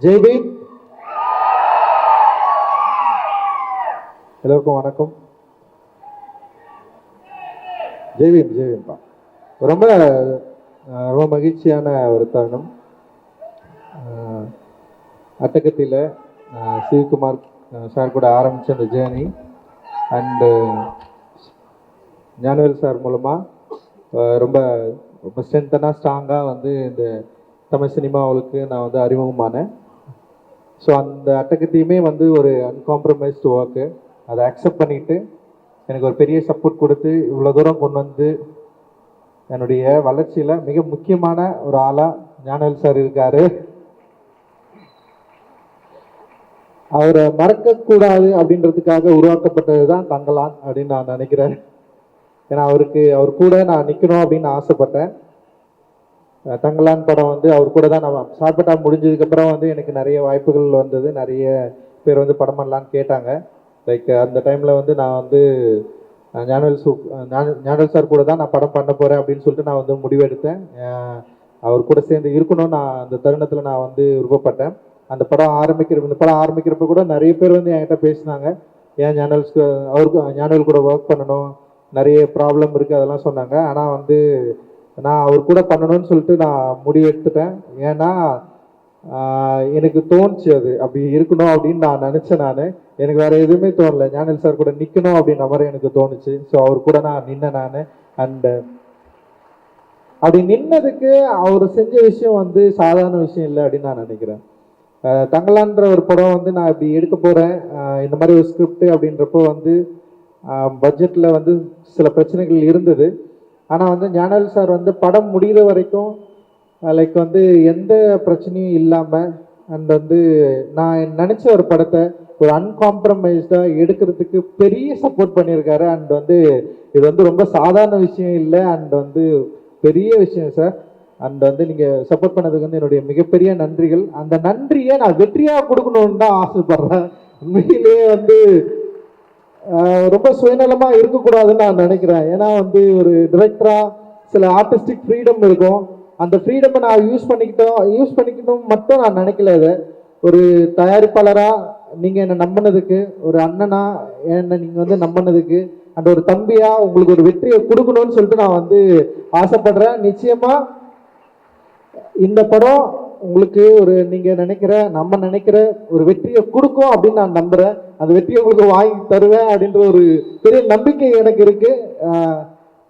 ஜெய்பி எல்லோருக்கும் வணக்கம். ஜெய் பீம் ரொம்ப ரொம்ப மகிழ்ச்சியான ஒரு தருணம். அட்டகத்தில் அட்டகத்தியில் சிவகுமார் சார் கூட ஆரம்பித்த அந்த ஜேர்னி அண்டு ஞானவேல் சார் மூலமாக ரொம்ப ரொம்ப ஸ்ட்ரென்த்தனாக ஸ்ட்ராங்காக வந்து இந்த தமிழ் சினிமாவுக்கு நான் வந்து அறிமுகமானேன். ஸோ அந்த அட்டகத்தையுமே வந்து ஒரு அன்காம்ப்ரமைஸ்டு ஒர்க்கு அதை அக்செப்ட் பண்ணிட்டு எனக்கு ஒரு பெரிய சப்போர்ட் கொடுத்து இவ்வளோ தூரம் கொண்டு வந்து என்னுடைய வளர்ச்சியில் மிக முக்கியமான ஒரு ஆளாக ஞானவேல் சார் இருக்கார். அவரை மறக்கக்கூடாது அப்படின்றதுக்காக உருவாக்கப்பட்டது தான் தங்கலான் அப்படின்னு நான் நினைக்கிறேன். ஏன்னா அவருக்கு அவர் கூட நான் நிற்கணும் அப்படின்னு ஆசைப்பட்டேன். தங்கலான் படம் வந்து அவர் கூட தான் நான் சாப்பிட்டா முடிஞ்சதுக்கப்புறம் வந்து எனக்கு நிறைய வாய்ப்புகள் வந்தது. நிறைய பேர் வந்து படம் பண்ணலான்னு கேட்டாங்க. லைக் அந்த டைமில் வந்து நான் வந்து ஞானவேல் சூ ஞான- ஞானவேல் சார் கூட தான் நான் படம் பண்ண போகிறேன் அப்படின்னு சொல்லிட்டு நான் வந்து முடிவெடுத்தேன் அவர் கூட சேர்ந்து இருக்கணும் நான் அந்த தருணத்தில் நான் வந்து விருப்பப்பட்டேன். அந்த படம் ஆரம்பிக்கிற இந்த படம் ஆரம்பிக்கிறப்ப கூட நிறைய பேர் வந்து என்கிட்ட பேசினாங்க. ஏன் ஞானவேல்ஸ்க்கு அவருக்கு ஞானவேல் கூட ஒர்க் பண்ணணும் நிறைய ப்ராப்ளம் இருக்குது அதெல்லாம் சொன்னாங்க. ஆனால் வந்து நான் அவர் கூட பண்ணணும்னு சொல்லிட்டு நான் முடிவெடுத்துட்டேன் ஏன்னா எனக்கு தோணுச்சு அது. அப்படி இருக்கணும் அப்படின்னு நான் நினச்சேன் நான். எனக்கு வேறு எதுவுமே தோணல. ஞானல் சார் கூட நிற்கணும் அப்படின்ற மாதிரி எனக்கு தோணுச்சு. ஸோ அவர் கூட நான் நின்னேன் நான். அண்டு அப்படி நின்னதுக்கு அவர் செஞ்ச விஷயம் வந்து சாதாரண விஷயம் இல்லை அப்படின்னு நான் நினைக்கிறேன். தங்களான்ற தங்கலான்ற ஒரு படம் வந்து நான் இப்படி எடுக்க போகிறேன் இந்த மாதிரி ஒரு ஸ்கிரிப்ட் அப்படின்றப்போ வந்து பட்ஜெட்டில் வந்து சில பிரச்சனைகள் இருந்தது. ஆனால் வந்து ஞானல் சார் வந்து படம் முடிகிற வரைக்கும் லைக் வந்து எந்த பிரச்சனையும் இல்லாமல் அண்ட் வந்து நான் நினச்ச ஒரு படத்தை ஒரு அன்காம்ப்ரமைஸ்டாக எடுக்கிறதுக்கு பெரிய சப்போர்ட் பண்ணியிருக்காரு. அண்ட் வந்து இது வந்து ரொம்ப சாதாரண விஷயம் இல்லை. அண்ட் வந்து பெரிய விஷயம் சார் அண்ட் வந்து நீங்கள் சப்போர்ட் பண்ணதுக்கு வந்து என்னுடைய மிகப்பெரிய நன்றிகள். அந்த நன்றியை நான் வெற்றியாக கொடுக்கணுன்னு தான் ஆசைப்பட்றேன். உண்மையிலேயே வந்து ரொம்ப சுயநலமாக இருக்கக்கூடாதுன்னு நான் நினைக்கிறேன். ஏன்னா வந்து ஒரு டிரெக்டராக சில ஆர்டிஸ்டிக் ஃப்ரீடம் இருக்கும். அந்த ஃப்ரீடமை நான் யூஸ் பண்ணிக்கிட்டோம் யூஸ் பண்ணிக்கணும் மட்டும் நான் நினைக்கல இதை. ஒரு தயாரிப்பாளராக நீங்கள் என்னை நம்பினதுக்கு ஒரு அண்ணனா என்னை நீங்கள் வந்து நம்பினதுக்கு அந்த ஒரு தம்பியாக உங்களுக்கு ஒரு வெற்றியை கொடுக்கணும்னு சொல்லிட்டு நான் வந்து ஆசைப்படுறேன். நிச்சயமாக இந்த படம் உங்களுக்கு ஒரு நீங்க நினைக்கிற நம்ம நினைக்கிற ஒரு வெற்றியை கொடுக்கும் அப்படின்னு நான் நம்புறேன். அந்த வெற்றியை உங்களுக்கு வாங்கி தருவேன் அப்படின்ற ஒரு பெரிய நம்பிக்கை எனக்கு இருக்கு.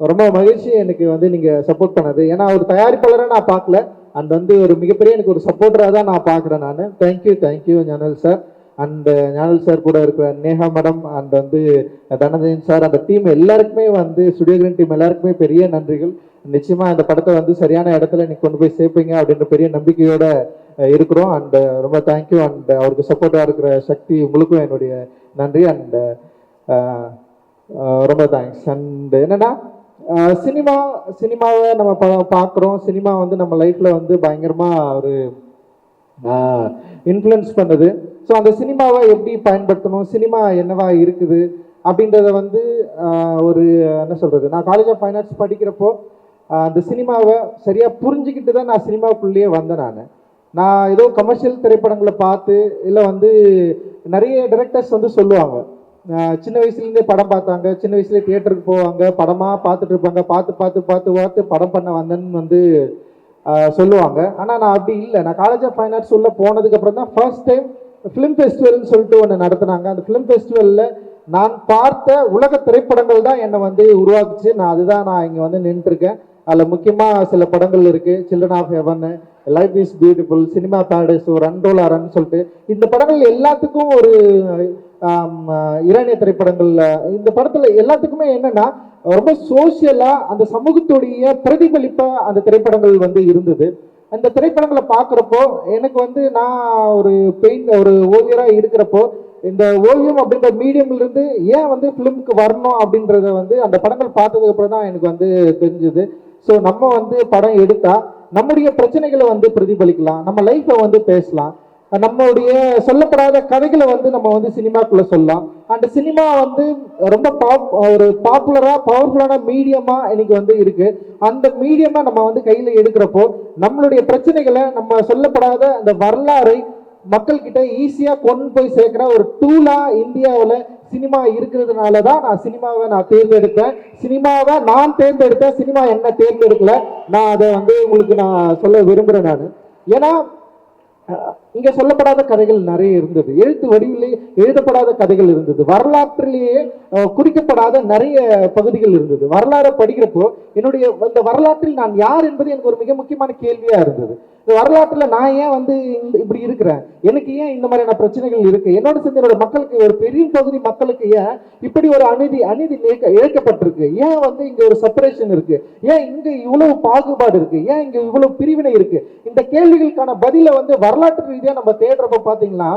ரொம்ப மகிழ்ச்சி எனக்கு வந்து நீங்க சப்போர்ட் பண்ணது. ஏன்னா ஒரு தயாரிப்பாளராக நான் பார்க்கல. அண்ட் வந்து ஒரு மிகப்பெரிய எனக்கு ஒரு சப்போர்ட்டராக தான் நான் பார்க்குறேன் நான். Thank you thank you Gnanavel sir and Gnanavel sir கூட இருக்கிற நேஹா மேடம் அண்ட் வந்து தனதயன் சார் அந்த டீம் எல்லாருக்குமே வந்து ஸ்டுடியோ கிரீன் டீம் எல்லாருக்குமே பெரிய நன்றிகள். நிச்சயமாக அந்த படத்தை வந்து சரியான இடத்துல நீ கொண்டு போய் சேர்ப்பீங்க அப்படின்ற பெரிய நம்பிக்கையோட இருக்கிறோம். அண்ட் ரொம்ப தேங்க்யூ அண்ட் அவருக்கு சப்போர்ட்டாக இருக்கிற சக்தி முழுக்கும் என்னுடைய நன்றி. அண்ட் ரொம்ப தேங்க்ஸ் அண்ட் என்னன்னா சினிமா சினிமாவை நம்ம பா பார்க்குறோம். சினிமா வந்து நம்ம லைஃப்பில் வந்து பயங்கரமாக ஒரு இன்ஃப்ளூயன்ஸ் பண்ணுது. ஸோ அந்த சினிமாவை எப்படி பயன்படுத்தணும்? சினிமா என்னவா இருக்குது? அப்படின்றத வந்து ஒரு என்ன சொல்கிறது நான் காலேஜ் ஆஃப் ஃபைன் ஆர்ட்ஸ் படிக்கிறப்போ அந்த சினிமாவை சரியாக புரிஞ்சுக்கிட்டு தான் நான் சினிமாவுக்குள்ளேயே வந்தேன் நான். நான் ஏதோ கமர்ஷியல் திரைப்படங்களை பார்த்து இல்லை வந்து நிறைய டைரக்டர்ஸ் வந்து சொல்லுவாங்க. சின்ன வயசுலேருந்தே படம் பார்த்தாங்க. சின்ன வயசுலேயே தியேட்டருக்கு போவாங்க. படமாக பார்த்துட்டு இருப்பாங்க. பார்த்து பார்த்து பார்த்து பார்த்து படம் பண்ண வந்தேன்னு வந்து சொல்லுவாங்க. ஆனால் நான் அப்படி இல்லை. நான் காலேஜ் ஆஃப் ஃபைன் ஆர்ட்ஸ் உள்ளே போனதுக்கப்புறம் தான் ஃபர்ஸ்ட் டைம் ஃபிலிம் ஃபெஸ்டிவல்னு சொல்லிட்டு ஒன்று நடத்துனாங்க. அந்த ஃபிலிம் ஃபெஸ்டிவலில் நான் பார்த்த உலக திரைப்படங்கள் தான் என்னை வந்து உருவாக்குச்சு. நான் அதுதான் நான் இங்கே வந்து நின்றுருக்கேன். அதில் முக்கியமாக சில படங்கள் இருக்குது children of heaven life is beautiful cinema paradise ஒரு அன்டோல் ரன் சொல்லிட்டு. இந்த படங்கள் எல்லாத்துக்கும் ஒரு ஈரானிய திரைப்படங்கள்ல இந்த படத்துல எல்லாத்துக்குமே என்னன்னா ரொம்ப சோசியலா அந்த சமூகத்துடைய பிரதிபலிப்பா அந்த திரைப்படங்கள் வந்து இருந்தது. இந்த திரைப்படங்களை பார்க்குறப்போ எனக்கு வந்து நான் ஒரு பெயிண்ட் ஒரு ஓவியராக இருக்கிறப்போ இந்த ஓவியம் அப்படின்ற மீடியம்லேருந்து ஏன் வந்து ஃபிலிமுக்கு வரணும் அப்படின்றத வந்து அந்த படங்கள் பார்த்ததுக்கு அப்புறம் தான் எனக்கு வந்து தெரிஞ்சுது. ஸோ நம்ம வந்து படம் எடுத்தால் நம்முடைய பிரச்சனைகளை வந்து பிரதிபலிக்கலாம். நம்ம லைஃப்பை வந்து பேசலாம். நம்மளுடைய சொல்லப்படாத கதைகளை வந்து நம்ம வந்து சினிமாக்குள்ள சொல்லலாம். அண்ட் சினிமா வந்து ரொம்ப பாப் ஒரு பாப்புலரா பவர்ஃபுல்லான மீடியமா இன்னைக்கு வந்து இருக்கு. அந்த மீடியமா நம்ம வந்து கையில எடுக்கிறப்போ நம்மளுடைய பிரச்சனைகளை நம்ம சொல்லப்படாத அந்த வரலாறை மக்கள் கிட்ட ஈஸியா கொண்டு போய் சேர்க்கிற ஒரு டூலா இந்தியாவில் சினிமா இருக்கிறதுனால தான் நான் சினிமாவை நான் தேர்ந்தெடுத்தேன். சினிமாவை நான் தேர்ந்தெடுத்தேன். சினிமா என்ன தேர்ந்தெடுக்கல நான் அதை வந்து உங்களுக்கு நான் சொல்ல விரும்புகிறேன் நான். ஏன்னா இங்க சொல்லப்படாத கதைகள் நிறைய இருந்தது. எழுத்து வடிவிலே எழுதப்படாத கதைகள் இருந்தது. வரலாற்றிலேயே குறிக்கப்படாத நிறைய பகுதிகள் இருந்தது. வரலாறை படிக்கிறப்போ என்னுடைய இந்த வரலாற்றில் நான் யார் என்பது எனக்கு ஒரு மிக முக்கியமான கேள்வியா இருந்தது. இந்த வரலாற்றுல நான் ஏன் வந்து இப்படி இருக்கிறேன்? எனக்கு ஏன் இந்த மாதிரியான பிரச்சனைகள் இருக்கு? என்னோட சேர்ந்து என்னோட மக்களுக்கு ஒரு பெரிய பகுதி மக்களுக்கு ஏன் இப்படி ஒரு அநீதி அநீதி இழைக்கப்பட்டிருக்கு? ஏன் வந்து இங்க ஒரு செப்பரேஷன் இருக்கு? ஏன் இங்க இவ்வளவு பாகுபாடு இருக்கு? ஏன் இங்க இவ்வளவு பிரிவினை இருக்கு? இந்த கேள்விகளுக்கான பதில வந்து வர வரலாற்று ரீதியாக நம்ம தேடுறப்ப பார்த்தீங்கன்னா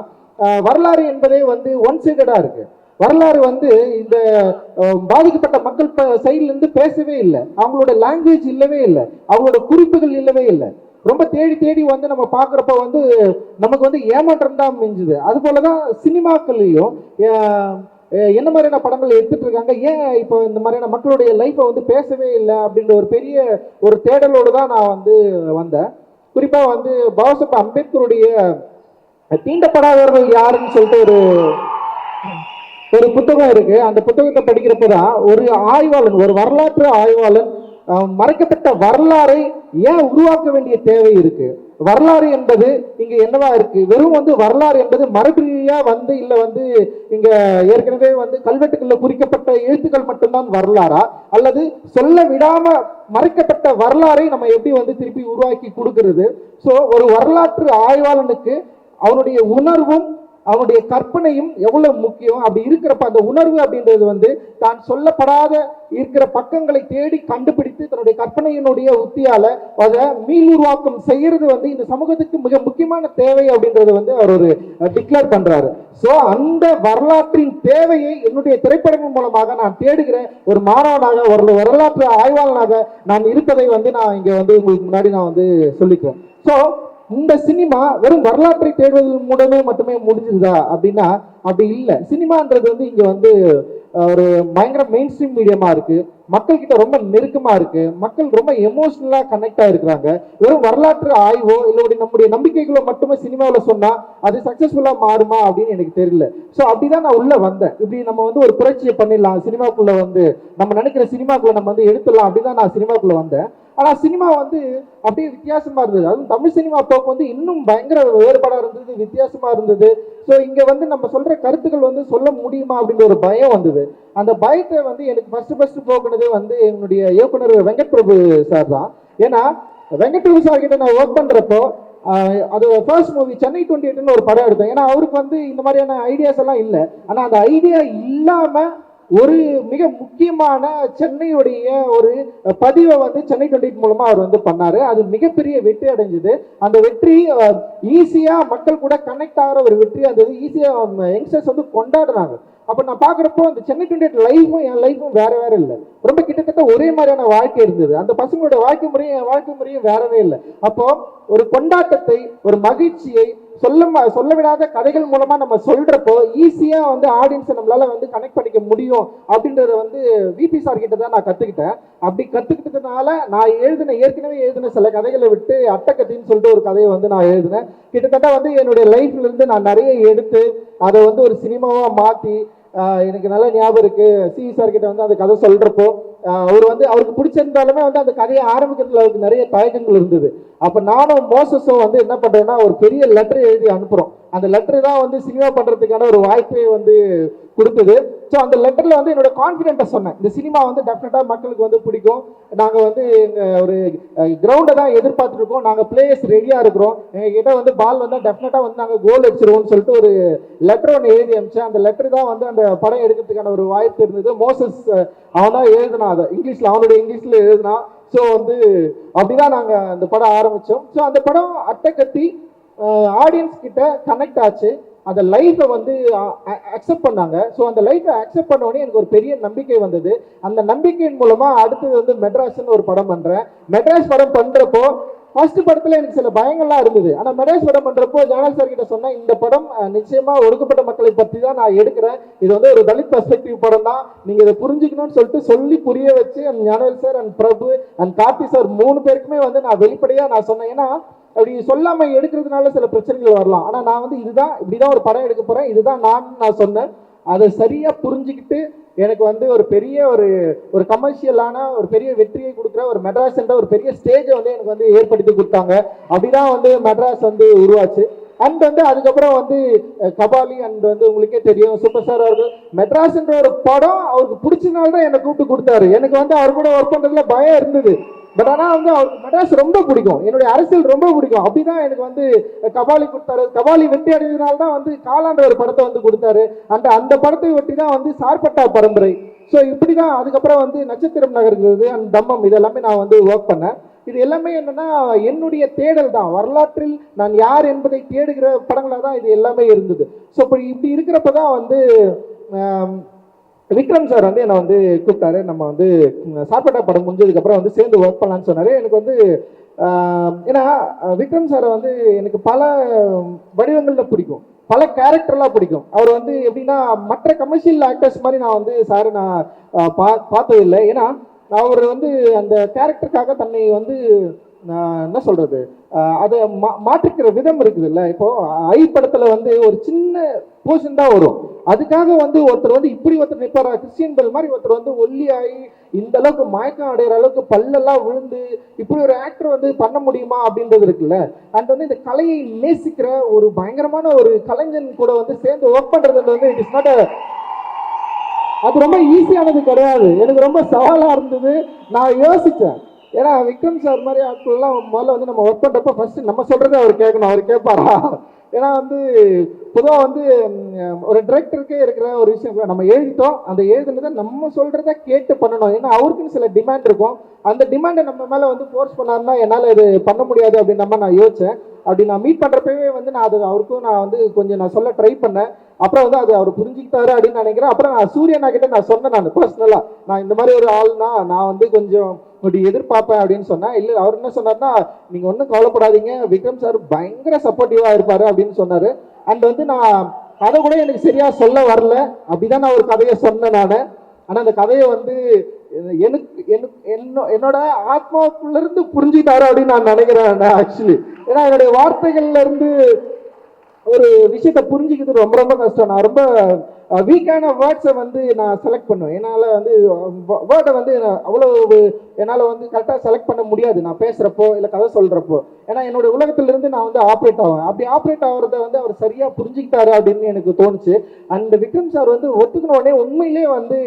வரலாறு என்பதே வந்து ஒன் சைடடாக இருக்கு. வரலாறு வந்து இந்த பாதிக்கப்பட்ட மக்கள் சைட்லேருந்து பேசவே இல்லை. அவங்களோட லாங்குவேஜ் இல்லவே இல்லை. அவங்களோட குறிப்புகள் இல்லவே இல்லை. ரொம்ப தேடி தேடி வந்து நம்ம பார்க்குறப்ப வந்து நமக்கு வந்து ஏமாற்றம் தான் மிஞ்சுது. அதுபோல தான் சினிமாக்கள்லையும் என்ன மாதிரியான படங்கள் எடுத்துட்டு இருக்காங்க? ஏன் இப்போ இந்த மாதிரியான மக்களுடைய லைஃப்பை வந்து பேசவே இல்லை அப்படின்ற ஒரு பெரிய ஒரு தேடலோடு தான் நான் வந்து வந்தேன். குறிப்பாக வந்து பாபாசாஹேப் அம்பேத்கருடைய தீண்டப்படாதவர்கள் யாருன்னு சொல்லிட்டு ஒரு ஒரு புத்தகம் இருக்கு. அந்த புத்தகத்தை படிக்கிறப்ப தான் ஒரு ஆய்வாளன் ஒரு வரலாற்று ஆய்வாளன் மறைக்கப்பட்ட வரலாறை ஏன் உருவாக்க வேண்டிய தேவை இருக்குது வரலாறு என்பது இங்க என்னவா இருக்கு? வெறும் வந்து வரலாறு என்பது மரபுரியா வந்து இல்ல வந்து இங்க ஏற்கனவே வந்து கல்வெட்டுக்குள்ள குறிக்கப்பட்ட எழுத்துக்கள் மட்டும்தான் வரலாறா? அல்லது சொல்ல விடாம மறைக்கப்பட்ட வரலாறை நம்ம எப்படி வந்து திருப்பி உருவாக்கி கொடுக்கிறது? ஸோ ஒரு வரலாற்று ஆய்வாளனுக்கு அவனுடைய உணர்வும் அவனுடைய கற்பனையும் எவ்வளவு முக்கியம்? அப்படி இருக்கிறப்ப அந்த உணர்வு அப்படின்றது வந்து தான் சொல்லப்படாத இருக்கிற பக்கங்களை தேடி கண்டுபிடித்து தன்னுடைய கற்பனையினுடைய உத்தியால அதை மீள் உருவாக்கம் செய்யறது வந்து இந்த சமூகத்துக்கு மிக முக்கியமான தேவை அப்படின்றது வந்து அவர் ஒரு டிக்ளேர் பண்றாரு. ஸோ அந்த வரலாற்றின் தேவையை என்னுடைய திரைப்படங்கள் மூலமாக நான் தேடுகிற ஒரு மாணவனாக ஒரு வரலாற்று ஆய்வாளனாக நான் இருப்பதை வந்து நான் இங்க வந்து உங்களுக்கு முன்னாடி நான் வந்து சொல்லிக்கிறேன். ஸோ இந்த சினிமா வெறும் வரலாற்றை தேடுவதன் மூலமே மட்டுமே முடிஞ்சிருதா அப்படின்னா அப்படி இல்லை. சினிமான்றது வந்து இங்கே வந்து ஒரு பயங்கர மெயின் ஸ்ட்ரீம் மீடியமாக இருக்குது மக்கள்கிட்ட ரொம்ப நெருக்கமாக இருக்குது மக்கள் ரொம்ப எமோஷ்னலாக கனெக்ட் ஆகிருக்கிறாங்க வெறும் வரலாற்று ஆய்வோ இல்லை நம்முடைய நம்பிக்கைகளோ மட்டுமே சினிமாவில் சொன்னால் அது சக்ஸஸ்ஃபுல்லாக மாறுமா அப்படின்னு எனக்கு தெரியல. ஸோ அப்படிதான் நான் உள்ளே வந்தேன். இப்படி நம்ம வந்து ஒரு புரட்சியை பண்ணிடலாம். சினிமாக்குள்ளே வந்து நம்ம நினைக்கிற சினிமாக்குள்ளே நம்ம வந்து எடுத்துடலாம். அப்படிதான் நான் சினிமாக்குள்ளே வந்தேன். ஆனால் சினிமா வந்து அப்படியே வித்தியாசமாக இருந்தது. அதுவும் தமிழ் சினிமா போக்கு வந்து இன்னும் பயங்கர வேறுபாடாக இருந்தது வித்தியாசமாக இருந்தது. ஸோ இங்கே வந்து நம்ம சொல்கிற கருத்துக்கள் வந்து சொல்ல முடியுமா அப்படின்ற ஒரு பயம் வந்தது. அந்த பயத்தை வந்து எனக்கு ஃபஸ்ட்டு ஃபஸ்ட்டு போக்குனது வந்து என்னுடைய இயக்குனர் வெங்கட் பிரபு சார் தான். ஏன்னா வெங்கட் பிரபு சார் கிட்ட நான் ஒர்க் பண்ணுறப்போ அது ஃபர்ஸ்ட் மூவி சென்னை டுவெண்ட்டி எயிட்னு ஒரு படம் எடுத்தேன். ஏன்னா அவருக்கு வந்து இந்த மாதிரியான ஐடியாஸ் எல்லாம் இல்லை. ஆனால் அந்த ஐடியா இல்லாமல் ஒரு மிக முக்கியமான சென்னையுடைய ஒரு பதிவை வந்து சென்னை டுவெண்ட்டி மூலமா அவர் வந்து பண்ணாரு. அது மிகப்பெரிய வெற்றி அடைஞ்சது. அந்த வெற்றி ஈஸியா மக்கள் கூட கனெக்ட் ஆகிற ஒரு வெற்றி. அந்த ஈஸியா யங்ஸ்டர்ஸ் வந்து கொண்டாடுறாங்க. அப்போ நான் பார்க்குறப்போ அந்த சென்னை டுவெண்ட்டி எயிட் லைஃபும் என் லைஃபும் வேற வேற இல்லை. ரொம்ப கிட்டத்தட்ட ஒரே மாதிரியான வாழ்க்கை இருந்தது. அந்த பசங்களோட வாழ்க்கை முறையும் என் வாழ்க்கை முறையும் வேறவே இல்லை. அப்போ ஒரு கொண்டாட்டத்தை ஒரு மகிழ்ச்சியை சொல்ல சொல்ல விடாத கதைகள் மூலமா நம்ம சொல்றப்போ ஈஸியா வந்து ஆடியன்ஸை நம்மளால வந்து கனெக்ட் பண்ணிக்க முடியும் அப்படின்றத வந்து விபி சார் கிட்ட தான் நான் கத்துக்கிட்டேன். அப்படி கத்துக்கிட்டதுனால நான் எழுதின ஏற்கனவே எழுதின சில கதைகளை விட்டு அட்டக்கத்தின்னு சொல்லிட்டு ஒரு கதையை வந்து நான் எழுதினேன். கிட்டத்தட்ட வந்து என்னுடைய லைஃப்ல இருந்து நான் நிறைய எடுத்து அதை வந்து ஒரு சினிமாவா மாத்தி எனக்கு நல்ல ஞாபகம் இருக்கு. சி சார் கிட்ட வந்து அந்த கதை சொல்றப்போ அவர் வந்து அவருக்கு பிடிச்சிருந்தாலுமே வந்து அந்த கதையை ஆரம்பிக்கிறதுல அவருக்கு நிறைய தயக்கங்கள் இருந்தது. அப்போ நானும் மோசஸும் வந்து என்ன பண்ணுறேன்னா ஒரு பெரிய லெட்டர் எழுதி அனுப்புகிறோம் அந்த லெட்டர் தான் வந்து சினிமா பண்ணுறதுக்கான ஒரு வாய்ப்பை வந்து கொடுத்தது. ஸோ அந்த லெட்டரில் வந்து என்னோட கான்ஃபிடென்ட்டை சொன்னேன். இந்த சினிமா வந்து டெஃபினட்டாக மக்களுக்கு வந்து பிடிக்கும். நாங்கள் வந்து எங்கள் ஒரு கிரவுண்டை தான் எதிர்பார்த்துருக்கோம் நாங்கள் பிளேயர்ஸ் ரெடியாக இருக்கிறோம். எங்ககிட்ட வந்து பால் வந்தால் டெஃபினட்டாக வந்து நாங்கள் கோல் வச்சிருவோம்னு சொல்லிட்டு ஒரு லெட்டர் ஒன்று எழுதி அனுப்பிச்சேன். அந்த லெட்டர் தான் வந்து அந்த படம் எடுக்கிறதுக்கான ஒரு வாய்ப்பு இருந்தது. மோசஸ் அவன் தான் அதை. இங்கிலீஷ்ல அவனுடைய இங்கிலீஷ்ல எழுதுனா ஸோ வந்து அப்படிதான் நாங்கள் அந்த படம் ஆரம்பிச்சோம். ஸோ அந்த படம் அட்டை கட்டி ஆடியன்ஸ் கிட்ட கனெக்ட் ஆச்சு. அந்த லைஃப்பை வந்து அக்செப்ட் பண்ணாங்க. ஸோ அந்த லைஃப்பை அக்செப்ட் பண்ண உடனே எனக்கு ஒரு பெரிய நம்பிக்கை வந்தது. அந்த நம்பிக்கையின் மூலமாக அடுத்தது வந்து மெட்ராஸ்ன்னு ஒரு படம் பண்ணுறேன் மெட்ராஸ் படம் பண்ணுறப்போ ஃபர்ஸ்ட் படத்தில் எனக்கு சில பயங்கள்லாம் இருந்தது. ஆனால் மெட்ராஸ் படம் பண்ணுறப்போ ஜானல் சார் கிட்ட சொன்னேன் இந்த படம் நிச்சயமாக ஒடுக்கப்பட்ட மக்களை பற்றி தான் நான் எடுக்கிறேன். இது வந்து ஒரு தலித் பெர்ஸ்பெக்டிவ் படம் தான். நீங்கள் இதை புரிஞ்சுக்கணும்னு சொல்லிட்டு சொல்லி புரிய வச்சு and Gnanavel sir and Prabhu and Karthi sir மூணு பேருக்குமே வந்து நான் வெளிப்படையாக நான் சொன்னேன். ஏன்னா அப்படி சொல்லாமல் எடுக்கிறதுனால சில பிரச்சனைகள் வரலாம். ஆனால் நான் வந்து இதுதான் இப்படி தான் ஒரு படம் எடுக்க போகிறேன் இதுதான் நான் நான் சொன்னேன். அதை சரியாக புரிஞ்சுக்கிட்டு எனக்கு வந்து ஒரு பெரிய ஒரு ஒரு கமர்ஷியலான ஒரு பெரிய வெற்றியை கொடுக்குற ஒரு மெட்ராஸ் என்ற ஒரு பெரிய ஸ்டேஜை வந்து எனக்கு வந்து ஏற்படுத்தி கொடுத்தாங்க. அப்படிதான் வந்து மெட்ராஸ் வந்து உருவாச்சு. அண்ட் வந்து அதுக்கப்புறம் வந்து கபாலி அண்ட் வந்து உங்களுக்கே தெரியும் சூப்பர் ஸ்டார் அவர்கள் மெட்ராஸ்ன்ற ஒரு படம் அவருக்கு பிடிச்சனால தான் என்னை கூப்பிட்டு கொடுத்தாரு. எனக்கு வந்து அவர் கூட ஒர்க் பண்ணுறதுல பயம் இருந்தது. பட் ஆனால் வந்து அவருக்கு மெட்ராஸ் ரொம்ப பிடிக்கும். என்னுடைய அரசியல் ரொம்ப பிடிக்கும். அப்படிதான் எனக்கு வந்து கபாலி கொடுத்தாரு. கபாலி வெற்றி அடைஞ்சதுனால தான் வந்து காலாண்டவர் ஒரு படத்தை வந்து கொடுத்தாரு. அந்த அந்த படத்தை ஒட்டி தான் வந்து சார்பட்டா பரம்பரை. ஸோ இப்படி தான் அதுக்கப்புறம் வந்து நட்சத்திரம் நகர்கிறது அண்ட் தம்மம் இதெல்லாமே நான் வந்து ஒர்க் பண்ணேன். இது எல்லாமே என்னன்னா என்னுடைய தேடல் தான். வரலாற்றில் நான் யார் என்பதை தேடுகிற படங்களாக தான் இது எல்லாமே இருந்தது. ஸோ இப்போ இப்படி இருக்கிறப்ப தான் வந்து விக்ரம் சார் வந்து என்னை வந்து கூப்பிட்டாரு. நம்ம வந்து ம், சார்பட்டா படம் முடிஞ்சதுக்கப்புறம் வந்து சேர்ந்து ஒர்க் பண்ணலான்னு சொன்னார். எனக்கு வந்து ஏன்னா விக்ரம் சாரை வந்து எனக்கு பல வடிவங்களில் பிடிக்கும். பல கேரக்டர்லாம் பிடிக்கும். அவர் வந்து எப்படின்னா மற்ற கமர்ஷியல் ஆக்டர்ஸ் மாதிரி நான் வந்து சார் நான் பா பார்த்ததில்லை. ஏன்னா அவர் வந்து அந்த கேரக்டருக்காக தன்னை வந்து நான் என்ன சொல்றது? அதை மா மாற்றிக்கிற விதம் இருக்குதுல்ல. இப்போ ஐ படத்தில் வந்து ஒரு சின்ன போர்ஷன் தான் வரும். அதுக்காக வந்து ஒருத்தர் வந்து இப்படி ஒருத்தர் நிற்பாரா கிறிஸ்டியன் பெல் மாதிரி ஒருத்தர் வந்து ஒல்லியாகி இந்த அளவுக்கு மயக்கம் அடைகிற அளவுக்கு பல்லெல்லாம் விழுந்து இப்படி ஒரு ஆக்டர் வந்து பண்ண முடியுமா அப்படின்றது இருக்குல்ல. அண்ட் வந்து இந்த கலையை நேசிக்கிற ஒரு பயங்கரமான ஒரு கலைஞன் கூட வந்து சேர்ந்து ஒர்க் பண்ணுறது வந்து இட் இஸ் நாட் அது ரொம்ப ஈஸியானது கிடையாது. எனக்கு ரொம்ப சவாலாக இருந்தது. நான் யோசித்தேன் ஏன்னா விக்ரம் சார் மாதிரி ஆட்கள்லாம் முதல்ல வந்து நம்ம ஒர்க் பண்ணுறப்ப ஃபர்ஸ்ட் நம்ம சொல்கிறத அவர் கேட்கணும். அவர் கேட்பாரா? ஏன்னா வந்து பொதுவாக வந்து ஒரு டிரெக்டருக்கே இருக்கிற ஒரு விஷயம் நம்ம எழுதிட்டோம். அந்த எழுதுனதை நம்ம சொல்கிறத கேட்டு பண்ணணும். ஏன்னா அவருக்குன்னு சில டிமாண்ட் இருக்கும். அந்த டிமாண்டை நம்ம மேலே வந்து ஃபோர்ஸ் பண்ணாருன்னா என்னால் இது பண்ண முடியாது அப்படின்னு நம்ம நான் யோசித்தேன் அப்படி நான் மீட் பண்ணுறப்பவே வந்து நான் அது அவருக்கும் நான் வந்து கொஞ்சம் நான் சொல்ல ட்ரை பண்ணேன். அப்புறம் வந்து அது அவர் புரிஞ்சுக்கிட்டாரு அப்படின்னு நினைக்கிறேன். அப்புறம் நான் சூரியனா கிட்ட நான் சொன்னேன் நான் பர்சனலாக நான் இந்த மாதிரி ஒரு ஆள்னா நான் வந்து கொஞ்சம் இப்படி எதிர்பார்ப்பேன் அப்படின்னு சொன்னேன். இல்லை அவர் என்ன சொன்னார்னா நீங்கள் ஒன்றும் கவலைப்படாதீங்க. விக்ரம் சார் பயங்கர சப்போர்ட்டிவாக இருப்பார் அப்படின்னு அப்படின்னு சொன்னார். அண்ட் வந்து நான் கதை கூட எனக்கு சரியாக சொல்ல வரல. அப்படிதான் நான் ஒரு கதையை சொன்னேன் நான். ஆனால் அந்த கதையை வந்து எனக்கு என்ன என்னோட ஆத்மாவுக்குள்ள இருந்து புரிஞ்சுக்கிட்டாரு அப்படின்னு நான் நினைக்கிறேன் ஆக்சுவலி ஏன்னா என்னுடைய வார்த்தைகள்ல இருந்து ஒரு விஷயத்தை புரிஞ்சுக்கிறது ரொம்ப ரொம்ப கஷ்டம். நான் ரொம்ப வீக்கான வேர்ட்ஸை வந்து நான் செலக்ட் பண்ணுவேன். என்னால் வந்து வேர்டை வந்து நான் அவ்வளோ என்னால் வந்து கரெக்டாக செலக்ட் பண்ண முடியாது. நான் பேசுகிறப்போ இல்லை கதை சொல்கிறப்போ ஏன்னா என்னுடைய உலகத்திலிருந்து நான் வந்து ஆப்ரேட் ஆவேன். அப்படி ஆப்ரேட் ஆகிறத வந்து அவர் சரியாக புரிஞ்சுக்கிட்டாரு அப்படின்னு எனக்கு தோணுச்சு. அண்ட் விக்ரம் சார் வந்து ஒத்துக்கின உடனே உண்மையிலே வந்து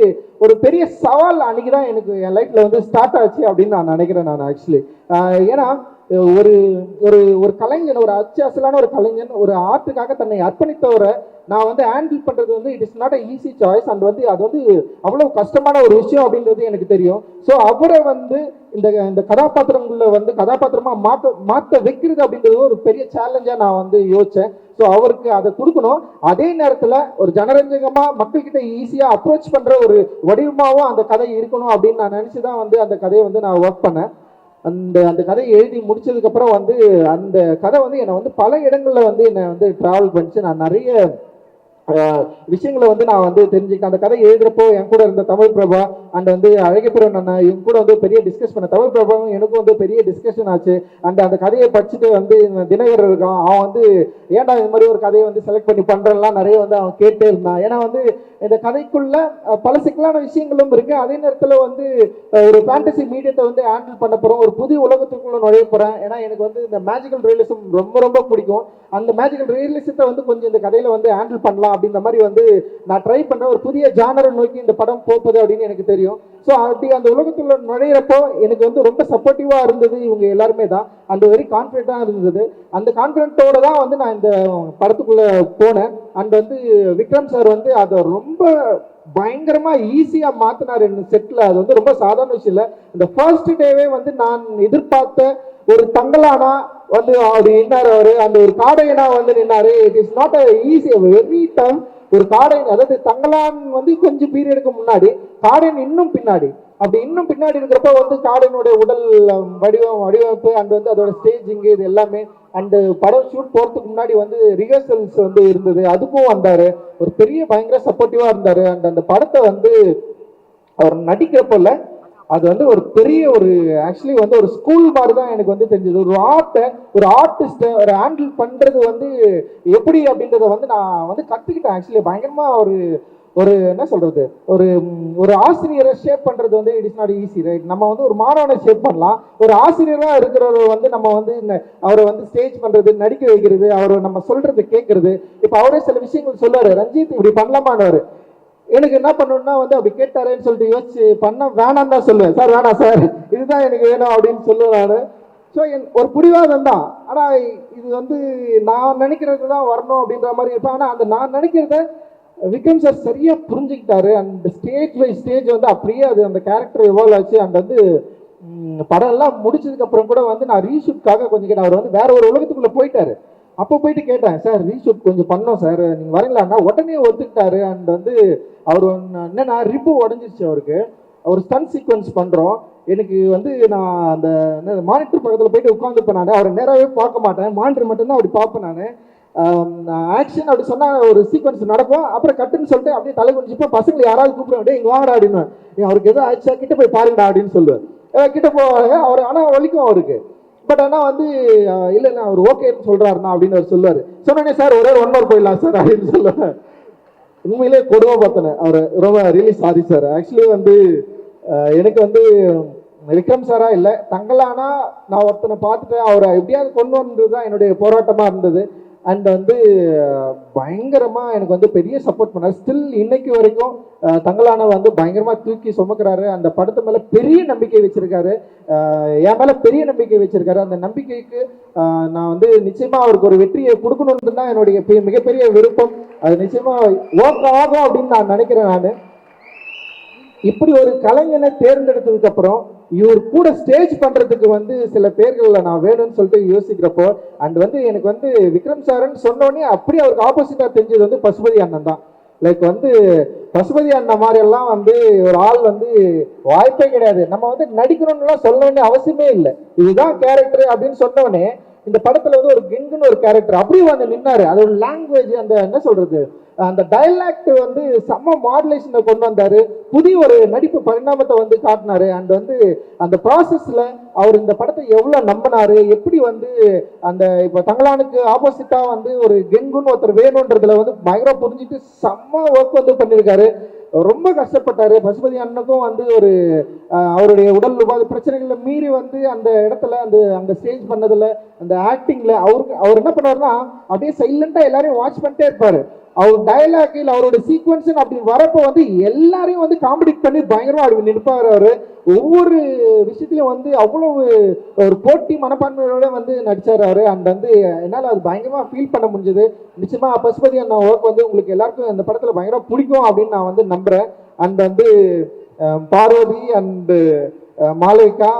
ஒரு பெரிய சவால் அன்னைக்கு தான் எனக்கு என் லைஃப்பில் வந்து ஸ்டார்ட் ஆச்சு அப்படின்னு நான் நினைக்கிறேன் நான் ஆக்சுவலி ஏன்னா ஒரு ஒரு ஒரு கலைஞன் ஒரு அச்சு அசலான ஒரு கலைஞன் ஒரு ஆர்ட்டுக்காக தன்னை அர்ப்பணித்தவரை நான் வந்து ஹேண்டில் பண்ணுறது வந்து it is not a easy choice and வந்து அது வந்து அவ்வளோ கஷ்டமான ஒரு விஷயம் அப்படின்றது எனக்கு தெரியும். ஸோ அவரை வந்து இந்த இந்த கதாபாத்திரங்களில் வந்து கதாபாத்திரமாக மாற்ற மாற்ற வைக்கிறது அப்படின்றது ஒரு பெரிய சேலஞ்சாக நான் வந்து யோசித்தேன் ஸோ அவருக்கு அதை கொடுக்கணும். அதே நேரத்தில் ஒரு ஜனரஞ்சகமாக மக்கள்கிட்ட ஈஸியாக அப்ரோச் பண்ணுற ஒரு வடிவமாகவும் அந்த கதை இருக்கணும் அப்படின்னு நான் நினச்சி தான் வந்து அந்த கதையை வந்து நான் ஒர்க் பண்ணேன். அந்த அந்த கதையை எழுதி முடிச்சதுக்கப்புறம் வந்து அந்த கதை வந்து என்னை வந்து பல இடங்களில் வந்து என்னை வந்து ட்ராவல் பண்ணிச்சு. நான் நிறைய விஷயங்களை வந்து நான் வந்து தெரிஞ்சுக்கிட்டேன். அந்த கதை எழுதுறப்போ என் கூட இருந்த தமிழ் பிரபா அண்ட் வந்து அழகப்புறம் அண்ணா இவங்க கூட வந்து பெரிய டிஸ்கஸ் பண்ண தமிழ் பிரபாவும் எனக்கும் வந்து பெரிய டிஸ்கஷன் ஆச்சு. அண்ட் அந்த கதையை படிச்சுட்டு வந்து தினகர் இருக்கான். அவன் வந்து ஏன்டா இந்த மாதிரி ஒரு கதையை வந்து செலக்ட் பண்ணி பண்றேன்லாம் நிறைய வந்து அவன் கேட்டே இருந்தான். ஏன்னா வந்து இந்த கதைக்குள்ள பல சிக்கலான விஷயங்களும் இருக்கு. அதே நேரத்தில் வந்து ஒரு ஃபேண்டசி மீடியத்தை வந்து ஹேண்டில் பண்ண போகிறோம் ஒரு புதிய உலகத்துக்குள்ள நுழைய போகிறேன் ஏன்னா எனக்கு வந்து இந்த மேஜிக்கல் ரியலிசம் ரொம்ப ரொம்ப பிடிக்கும். அந்த மேஜிக்கல் ரியலிசத்தை வந்து கொஞ்சம் இந்த கதையில் வந்து ஹேண்டில் பண்ணலாம் அப்படின்ற மாதிரி வந்து நான் ட்ரை பண்ணுறேன் ஒரு புதிய ஜானரை நோக்கி இந்த படம் போகுது அப்படின்னு எனக்கு தெரியும். ஸோ அப்படி அந்த உலகத்துள்ள நுழையிறப்போ எனக்கு வந்து ரொம்ப சப்போர்ட்டிவாக இருந்தது இவங்க எல்லாருமே தான். அந்த வெரி கான்ஃபிடென்ட்டாக இருந்தது. அந்த கான்ஃபிடென்ட்டோடு தான் வந்து நான் இந்த படத்துக்குள்ளே போனேன். அண்ட் வந்து விக்ரம் சார் வந்து அதை ரொம்ப பயங்கரமா ஈஸியா மாத்தினார் என்ன செட்ல அது வந்து ரொம்ப சாதாரண விஷயம் இல்லை. இந்த ஃபர்ஸ்ட் டேவே வந்து நான் எதிர்பார்த்த ஒரு தங்கலானா வந்து அவர் நின்னார் அவரு. அந்த ஒரு காடையனா வந்து நின்னாரு. It is not a easy very tough ஒரு காடை அதாவது தங்கலான் வந்து கொஞ்சம் பீரியடுக்கு முன்னாடி காடையன் இன்னும் பின்னாடி. அப்படி இன்னும் பின்னாடி இருக்கிறப்ப வந்து காடனுடைய உடல் வடிவம் வடிவமைப்பு அண்ட் வந்து அதோட ஸ்டேஜிங்கு இது எல்லாமே அண்டு படம் ஷூட் போகிறதுக்கு முன்னாடி வந்து ரிஹர்சல்ஸ் வந்து இருந்தது. அதுக்கும் வந்தார். ஒரு பெரிய பயங்கர சப்போர்ட்டிவாக இருந்தார். அண்ட் அந்த படத்தை வந்து அவர் நடிக்கிறப்பல அது வந்து ஒரு பெரிய ஒரு ஆக்சுவலி வந்து ஒரு ஸ்கூல் மாதிரி தான் எனக்கு வந்து தெரிஞ்சது. ஒரு ஆர்ட்டை ஒரு ஆர்டிஸ்ட்டை ஒரு ஹேண்டில் பண்ணுறது வந்து எப்படி அப்படின்றத வந்து நான் வந்து கற்றுக்கிட்டேன் ஆக்சுவலி பயங்கரமாக ஒரு ஒரு என்ன சொல்றது? ஒரு ஒரு ஆசிரியரை ஷேப் பண்றது வந்து it is not easy right நம்ம வந்து ஒரு மாணவனை ஷேப் பண்ணலாம். ஒரு ஆசிரியராக இருக்கிறவர் வந்து நம்ம வந்து அவரை வந்து ஸ்டேஜ் பண்றது நடிக்க வைக்கிறது அவரை நம்ம சொல்றது கேட்கறது. இப்போ அவரே சில விஷயங்கள் சொல்லுவாரு ரஞ்சித் இப்படி பண்ணலாமான்னு எனக்கு என்ன பண்ணணும்னா வந்து அப்படி கேட்டாரேன்னு சொல்லிட்டு யோசிச்சு பண்ண வேணாம் தான் சொல்லுவேன். சார் வேணாம் சார். இதுதான் எனக்கு வேணும் அப்படின்னு சொல்லுவேன் நான் ஸோ ஒரு புடிவாதம் தான். ஆனால் இது வந்து நான் நினைக்கிறது தான் வரணும் அப்படின்ற மாதிரி இருப்பேன். ஆனால் அந்த நான் நினைக்கிறத விக்ரம் சார் சரியாக புரிஞ்சுக்கிட்டாரு. அண்ட் ஸ்டேஜ் பை ஸ்டேஜ் வந்து அப்படியே அது அந்த கேரக்டர் எவால்வ் ஆச்சு. அண்ட் வந்து படம்லாம் படம் எல்லாம் கூட வந்து நான் ரீஷூட்காக கொஞ்சம் கேட்டேன். அவர் வந்து வேற ஒரு உலகத்துக்குள்ளே போயிட்டாரு. அப்போ போயிட்டு கேட்டேன் சார் ரீஷூட் கொஞ்சம் பண்ணோம் சார் நீங்கள் வரீங்களான்னா? உடனே ஒத்துக்கிட்டாரு. அண்ட் வந்து அவர் என்னன்னா ரிப்பு உடஞ்சிருச்சு அவருக்கு. ஒரு ஸ்டன் சீக்வன்ஸ் பண்ணுறோம் எனக்கு வந்து நான் அந்த மானிட்டர் பக்கத்தில் போயிட்டு உட்காந்துப்பேன் நான். அவரை நேராகவே பார்க்க மாட்டேன். மானிட்டர் மட்டும்தான் அப்படி பார்ப்பேன் நான். ஆக்ஷன் அப்படி சொன்னால் ஒரு சீக்வன்ஸ் நடக்கும். அப்புறம் கட்டுன்னு சொல்லிட்டு அப்படியே தலை குடிச்சுப்போ பசங்களை யாராவது கூப்பிடுவேன் இங்கே இங்க வாங்கடா அப்படின்னு. அவருக்கு எதுவும் ஆச்சா கிட்ட போய் பாருங்கடா அப்படின்னு சொல்லுவேன். கிட்ட போவாங்க. அவர் ஆனால் வலிக்கும் அவருக்கு. பட் ஆனால் வந்து இல்லைண்ணா இல்லை அவர் ஓகேன்னு சொல்கிறாருண்ணா அப்படின்னு அவர் சொல்லுவார். சொன்னோடனே சார் ஒரே ஒன் ஹவர் போயிடலாம் சார் அப்படின்னு சொல்லுவேன். உண்மையிலே கொடுமை பார்த்தேன் அவர் ரொம்ப ரியலி சாரி சார். ஆக்சுவலி வந்து எனக்கு வந்து விக்ரம் சாரா இல்லை. தங்களானா நான் ஒருத்தனை பார்த்துட்டு அவரை எப்படியாவது கொண்டு வந்தது தான் என்னுடைய போராட்டமாக இருந்தது. அண்ட் வந்து பயங்கரமாக எனக்கு வந்து பெரிய சப்போர்ட் பண்ணார். ஸ்டில் இன்னைக்கு வரைக்கும் தங்களான வந்து பயங்கரமாக தூக்கி சுமக்கிறாரு. அந்த படத்து மேலே பெரிய நம்பிக்கை வச்சுருக்காரு. என் மேலே பெரிய நம்பிக்கை வச்சுருக்காரு. அந்த நம்பிக்கைக்கு நான் வந்து நிச்சயமாக அவருக்கு ஒரு வெற்றியை கொடுக்கணுன்றது தான் என்னுடைய பெ- மிகப்பெரிய விருப்பம். அது நிச்சயமாக ஓக்க ஆகும் அப்படின்னு நான் நினைக்கிறேன் நான். இப்படி ஒரு கலைஞனை தேர்ந்தெடுத்ததுக்கு அப்புறம் இவர் கூட ஸ்டேஜ் பண்றதுக்கு வந்து சில பேர்களில் நான் வேணும்னு சொல்லிட்டு யோசிக்கிறப்போ அண்ட் வந்து எனக்கு வந்து விக்ரம் சாரன் சொன்னோடனே அப்படியே அவருக்கு ஆப்போசிட்டா தெரிஞ்சது வந்து பசுபதி அண்ணன் தான். லைக் வந்து பசுபதி அண்ணன் மாதிரி எல்லாம் வந்து ஒரு ஆள் வந்து வாய்ப்பே கிடையாது. நம்ம வந்து நடிக்கணும்னுலாம் சொல்ல வேண்டிய அவசியமே இல்லை. இதுதான் கேரக்டர் அப்படின்னு சொன்னோடனே இந்த படத்துல வந்து ஒரு கெங்குன்னு ஒரு கேரக்டர் அப்படியே வந்து நின்னாரு. அதோட லாங்குவேஜ் அந்த என்ன சொல்றது? அந்த டைலாக்ட் வந்து செம்ம மாடுலேஷனை கொண்டு வந்தாரு. புதிய ஒரு நடிப்பு பரிணாமத்தை வந்து காட்டினாரு. அண்ட் வந்து அந்த ப்ராசஸ்ல அவர் இந்த படத்தை எவ்வளவு நம்பினாரு? எப்படி வந்து அந்த இப்போ தங்களானுக்கு ஆப்போசிட்டா வந்து ஒரு கெங்குன்னு ஒருத்தர் வேணுன்றதுல வந்து பயங்கர புரிஞ்சுட்டு செம்ம ஒர்க் வந்து பண்ணியிருக்காரு ரொம்ப கஷ்டப்பட்டாரு. பசுபதி அண்ணனுக்கும் வந்து ஒரு அவருடைய உடல் உபாத பிரச்சனைகளை மீறி வந்து அந்த இடத்துல அந்த அங்கே ஸ்டேஜ் பண்ணதில் அந்த ஆக்டிங்கில் அவருக்கு அவர் என்ன பண்ணார்னா அப்படியே சைலண்டா எல்லாரையும் வாட்ச் பண்ணிட்டே இருப்பார். அவர் டயலாக் இல்ல அவரோட சீக்வன்ஸ் அப்படி வரப்போ வந்து எல்லாரையும் வந்து காமெடி பண்ணி பயங்கரமாக அப்படி நிற்பார் அவர். ஒவ்வொரு விஷயத்துலையும் வந்து அவ்வளவு ஒரு போட்டி மனப்பான்மையோட வந்து நடிச்சாரு அவர். அண்ட் வந்து என்னால் அது பயங்கரமாக ஃபீல் பண்ண முடிஞ்சது. நிச்சயமாக பசுபதி அண்ணா ஒர்க் வந்து உங்களுக்கு எல்லாருக்கும் இந்த படத்தில் பயங்கரமாக பிடிக்கும் அப்படின்னு நான் வந்து நம்புகிறேன் அண்ட் வந்து பார்வதி அண்டு மாளவிகா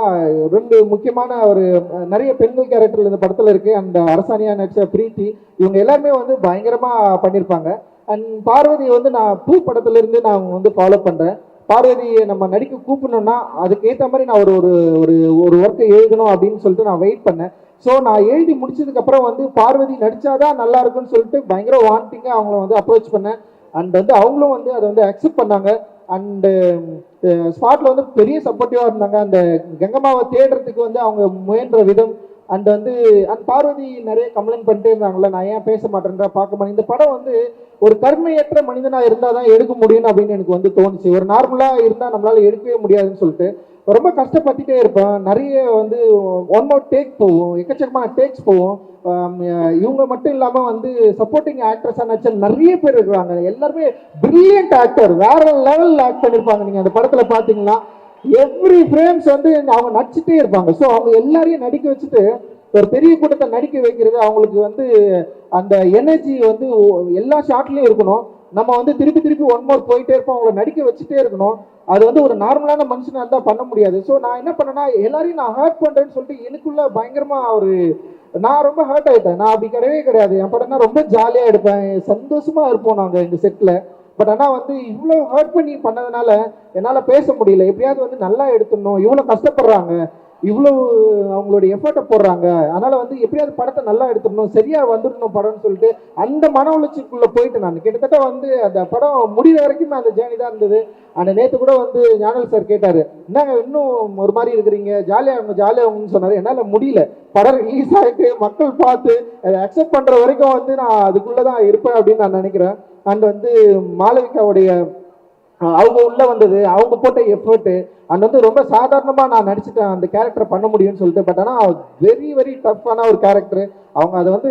ரெண்டு முக்கியமான ஒரு நிறைய பெண்கள் கேரக்டர் இந்த படத்தில் இருக்கு. அண்ட் அரசாணியா நடிச்ச பிரீத்தி இவங்க எல்லாருமே வந்து பயங்கரமாக பண்ணியிருப்பாங்க அண்ட் பார்வதி வந்து நான் பூ படத்துலேருந்து நான் வந்து ஃபாலோ பண்ணுறேன் பார்வதியை நம்ம நடிக்க கூப்பிடணும்னா அதுக்கேற்ற மாதிரி நான் ஒரு ஒரு ஒரு ஒரு ஒர்க்கை எழுதணும் அப்படின்னு சொல்லிட்டு நான் வெயிட் பண்ணேன். ஸோ நான் எழுதி முடிச்சதுக்கப்புறம் வந்து பார்வதி நடித்தாதான் நல்லா இருக்கும்னு சொல்லிட்டு பயங்கர வாண்டிங்காக அவங்கள வந்து அப்ரோச் பண்ணேன். அண்ட் வந்து அவங்களும் வந்து அதை வந்து அக்செப்ட் பண்ணாங்க. அண்டு ஸ்பாட்டில் uh, uh, வந்து பெரிய சப்போர்ட்டிவாக இருந்தாங்க. அந்த கங்கம்மாவை தேடுறதுக்கு வந்து அவங்க முயன்ற விதம் அண்ட் வந்து அண்ட் பார்வதி நிறைய கம்ப்ளைண்ட் பண்ணிட்டே இருந்தாங்கல்ல நான் ஏன் பேச மாட்டேன்றா பார்க்க மாட்டேன். இந்த படம் வந்து ஒரு கருணையற்ற மனிதனாக இருந்தால் தான் எடுக்க முடியும் அப்படின்னு எனக்கு வந்து தோணுச்சு. ஒரு நார்மலாக இருந்தால் நம்மளால் எடுக்கவே முடியாதுன்னு சொல்லிட்டு ரொம்ப கஷ்டப்பட்டுட்டே இருப்பேன். நிறைய வந்து ஒன் மோர் டேக் போகும். எக்கச்சக்கமான டேக்ஸ் போகும். இவங்க மட்டும் இல்லாமல் வந்து சப்போர்ட்டிங் ஆக்ட்ரஸாக நடிச்ச நிறைய பேர் இருக்கிறாங்க எல்லாருமே பிரில்லியன்ட் ஆக்டர் வேற லெவலில் ஆக்ட் பண்ணியிருப்பாங்க நீங்கள் அந்த படத்தில் பார்த்தீங்கன்னா எவ்ரி ஃப்ரேம்ஸ் வந்து அவங்க நடிச்சுட்டே இருப்பாங்க. ஸோ அவங்க எல்லாரையும் நடிக்க வச்சுட்டு ஒரு பெரிய கூட்டத்தை நடிக்க வைக்கிறது அவங்களுக்கு வந்து அந்த எனர்ஜி வந்து எல்லா ஷாட்லேயும் இருக்கணும். நம்ம வந்து திருப்பி திருப்பி ஒன் மோர் போயிட்டே இருப்போம் அவங்கள நடிக்க வச்சுட்டே இருக்கணும். அது வந்து ஒரு நார்மலான மனுஷனால் தான் பண்ண முடியாது. ஸோ நான் என்ன பண்ணேன்னா எல்லாரையும் நான் ஹர்ட் பண்ணுறேன்னு சொல்லிட்டு எனக்குள்ள பயங்கரமாக ஒரு நான் ரொம்ப ஹர்ட் ஆகிட்டேன் நான் அப்படி கிடையவே கிடையாது. என் படம்னா ரொம்ப ஜாலியாக எடுப்பேன். சந்தோஷமாக இருப்போம் நாங்கள் எங்கள் செட்டில் பட் ஆனால் வந்து இவ்வளோ ஹர்ட் பண்ணி பண்ணதுனால என்னால் பேச முடியல. எப்படியாவது வந்து நல்லா எடுத்துடணும். இவ்வளோ கஷ்டப்படுறாங்க. இவ்வளவு அவங்களோட எஃபர்ட்டை போடுறாங்க. அதனால் வந்து எப்படியாவது படத்தை நல்லா எடுத்துடணும் சரியாக வந்துடணும் படம்னு சொல்லிட்டு அந்த மன உளைச்சலுக்குள்ளே போயிட்டு நான் கிட்டத்தட்ட வந்து அந்த படம் முடிகிற வரைக்கும் அந்த ஜேர்னி தான் இருந்தது. அந்த நேற்று கூட வந்து ஞானல் சார் கேட்டார் என்னங்க இன்னும் ஒரு மாதிரி இருக்கிறீங்க? ஜாலியாக அவங்க ஜாலியாக அவங்கன்னு என்னால் முடியல. படம் ரிலீஸ் ஆகிட்டு மக்கள் பார்த்து அதை அக்செப்ட் பண்ணுற வரைக்கும் வந்து நான் அதுக்குள்ளே தான் இருப்பேன் அப்படின்னு நான் நினைக்கிறேன். அண்ட் வந்து மாளவிகாவுடைய அவங்க உள்ளே வந்தது அவங்க போட்ட எஃபர்ட்டு அண்ட் வந்து ரொம்ப சாதாரணமாக நான் நடிச்சிட்டேன் அந்த கேரக்டரை பண்ண முடியும்னு சொல்லிட்டு பட் ஆனால் வெரி வெரி டஃப்பான ஒரு கேரக்டர் அவங்க அதை வந்து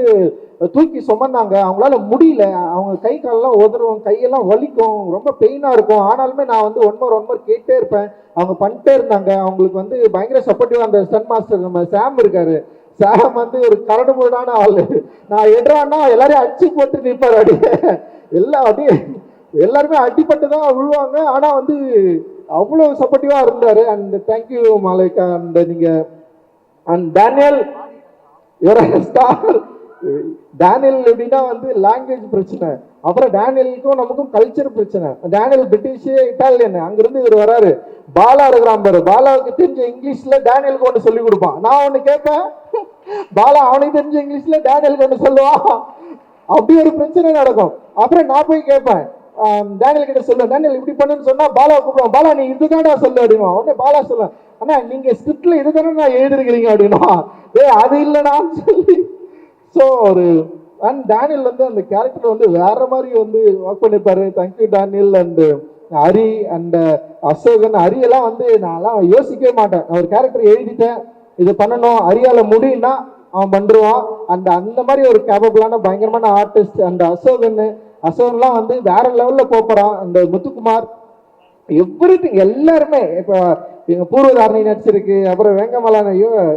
தூக்கி சுமந்தாங்க. அவங்களால முடியல. அவங்க கை காலெல்லாம் உதறும் கையெல்லாம் வலிக்கும். ரொம்ப பெயினாக இருக்கும். ஆனாலுமே நான் வந்து ஒன் மோர் ஒன் மோர் கேட்டே இருப்பேன். அவங்க பண்ணிட்டே இருந்தாங்க. அவங்களுக்கு வந்து பயங்கர சப்போர்ட்டிவாக அந்த ஸ்டன் மாஸ்டர் நம்ம சாம் இருக்காரு. சாம் வந்து ஒரு கரடு முரடான ஆள். நான் எட்றான்னா எல்லாரையும் அடிச்சு போட்டு நிற்பார் அப்படியே. எல்லாம் அப்படியே எல்லாருமே அடிப்பட்டு தான் விழுவாங்க. ஆனால் வந்து அவ்வளோ சப்போர்ட்டிவாக இருந்தார். And thank you Malika and நீங்கள் and Daniel your star Daniel எப்படின்னா வந்து லாங்குவேஜ் பிரச்சனை. அப்புறம் டேனியலுக்கும் நமக்கும் கல்ச்சர் பிரச்சனை. டேனியல் பிரிட்டிஷு இட்டாலியன் அங்கேருந்து இவர் வராரு. பாலா இருக்கிறான் பாரு. பாலாவுக்கு தெரிஞ்ச இங்கிலீஷில் டேனியலுக்கு ஒன்று சொல்லி கொடுப்பான். நான் ஒன்று கேட்பேன்? பாலா அவனுக்கு தெரிஞ்ச இங்கிலீஷில் டேனியலுக்கு ஒன்று சொல்லுவான். அப்படி ஒரு பிரச்சனை நடக்கும். அப்புறம் நான் போய் கேட்பேன். டேனியல் கிட்ட சொல்லுவேன் டேனியல் இப்படி பண்ணுன்னு சொன்னா பாலா கூப்பிடுவோம் பாலா நீ இதுதான்டா சொல்லு அப்படின்னா உடனே பாலா சொல்லுவேன் அண்ணா நீங்க ஸ்கிரிப்ட்ல இதுதானே நான் எழுதிருக்கிறீங்க அப்படின்னா ஏ அது இல்லைடான்னு சொல்லி. ஸோ ஒரு அண்ட் டேனியல் வந்து அந்த கேரக்டர் வந்து வேற மாதிரி வந்து ஒர்க் பண்ணிருப்பாரு. Thank you Daniel and Hari and Asokan. ஹரியெல்லாம் வந்து நான்லாம் யோசிக்கவே மாட்டேன். ஒரு கேரக்டர் எழுதிட்டேன். இது பண்ணணும். ஹரியால முடியும்னா அவன் பண்ணுருவான் அந்த அந்த மாதிரி ஒரு கேபபிளான பயங்கரமான ஆர்டிஸ்ட் அந்த அசோகன் அசோன்லாம் வந்து வேற லெவலில் போறான் இந்த முத்துக்குமார் எவ்ரி எல்லாருமே இப்போ எங்கள் பூர்வதாரணி நடிச்சிருக்கு அப்புறம் வேங்கமலான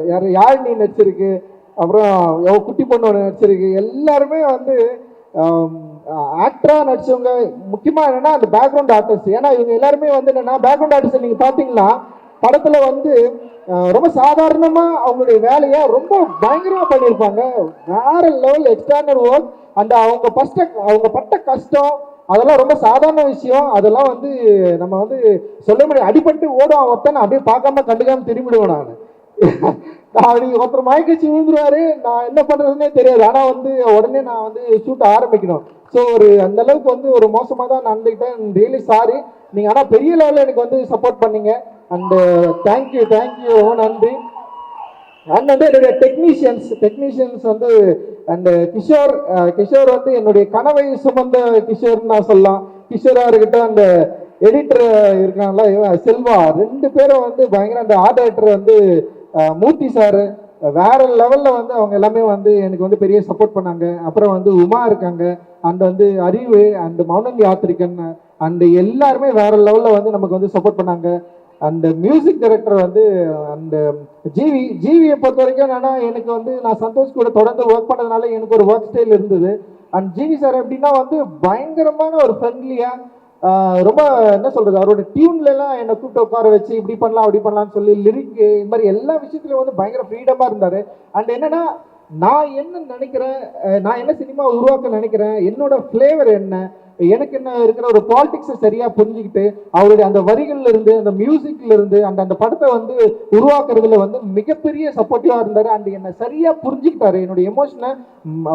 யார் யாழினி நடிச்சிருக்கு அப்புறம் எவ குட்டி பொண்ணு ஒன்று நடிச்சிருக்கு. எல்லாருமே வந்து ஆக்டராக நடிச்சவங்க. முக்கியமாக என்னென்னா அந்த பேக்ரவுண்ட் ஆர்டிஸ்ட் ஏன்னா இவங்க எல்லாருமே வந்து என்னென்னா பேக்ரவுண்ட் ஆர்டிஸ்ட் நீங்கள் பார்த்தீங்கன்னா படத்துல வந்து ரொம்ப சாதாரணமா அவங்களுடைய வேலையை ரொம்ப பயங்கரமா பண்ணியிருப்பாங்க. வேற லெவல் எக்ஸ்டர்னல் ஒர்க் அந்த அவங்க ஃபர்ஸ்ட் அவங்க பட்ட கஷ்டம் அதெல்லாம் ரொம்ப சாதாரண விஷயம். அதெல்லாம் வந்து நம்ம வந்து சொல்ல முடியும் அடிபட்டு ஓடும் ஒருத்தன் அப்படியே பார்க்காம கண்டுக்காம திரும்பிடுவேன் நான். நான் அப்படி ஒருத்தர் மயக்கச்சி விழுந்துருவாரு. நான் என்ன பண்றதுன்னே தெரியாது. ஆனா வந்து உடனே நான் வந்து ஷூட் ஆரம்பிக்கணும். ஸோ ஒரு அந்த அளவுக்கு வந்து ஒரு மோசமாக தான் நடந்துக்கிட்டேன் ரியலி சாரி நீங்கள் ஆனால் பெரிய லெவலில் எனக்கு வந்து சப்போர்ட் பண்ணீங்க. அண்ட் தேங்க்யூ தேங்க்யூ ரொம்ப நன்றி. அண்ட் வந்து என்னுடைய டெக்னீஷியன்ஸ் டெக்னீஷியன்ஸ் வந்து and uh, Kishore uh, Kishore வந்து என்னுடைய கனவை சுமந்த கிஷோர்னு நான் சொல்லலாம். கிஷோரா இருக்கட்டும் அந்த எடிட்டர் இருக்காங்களா இவன் செல்வா. ரெண்டு பேரும் வந்து பயங்கர அந்த ஆர்ட் டைரக்டர் வந்து மூர்த்தி சாரு. வேற லெவலில் வந்து அவங்க எல்லாமே வந்து எனக்கு வந்து பெரிய சப்போர்ட் பண்ணாங்க. அப்புறம் வந்து உமா இருக்காங்க. அண்ட் வந்து அறிவு அண்ட் மௌனங்கி யாத்திரிகன் அண்ட் எல்லாருமே வேற லெவலில் வந்து நமக்கு வந்து சப்போர்ட் பண்ணாங்க. அண்ட் மியூசிக் டைரக்டர் வந்து அந்த ஜிவி ஜிவியை பொறுத்த வரைக்கும் என்னன்னா எனக்கு வந்து நான் சந்தோஷ் கூட தொடர்ந்து ஒர்க் பண்ணதுனால எனக்கு ஒரு ஒர்க் ஸ்டைல் இருந்தது. அண்ட் ஜிவி சார் எப்படின்னா வந்து பயங்கரமான ஒரு ஃப்ரெண்ட்லியாக ரொம்ப என்ன சொல்றது அவரோட டியூன்ல எல்லாம் என்னை கூப்பிட்டு உட்கார வச்சு இப்படி பண்ணலாம் அப்படி பண்ணலாம்னு சொல்லி லிரிக் இந்த மாதிரி எல்லா விஷயத்துலயும் வந்து பயங்கர ஃப்ரீடமா இருந்தாரு. அண்ட் என்னன்னா நான் என்ன நினைக்கிறேன் நான் என்ன சினிமா உருவாக்க நினைக்கிறேன் என்னோட ஃப்ளேவர் என்ன எனக்கு என்ன இருக்கிற ஒரு பாலிடிக்ஸை சரியா புரிஞ்சுக்கிட்டு அவருடைய அந்த வரிகள்ல இருந்து அந்த மியூசிக்ல இருந்து அந்த அந்த படத்தை வந்து உருவாக்குறதுல வந்து மிகப்பெரிய சப்போர்ட்டிவா இருந்தாரு. அண்ட் என்னை சரியா புரிஞ்சுக்கிட்டாரு. என்னுடைய எமோஷனை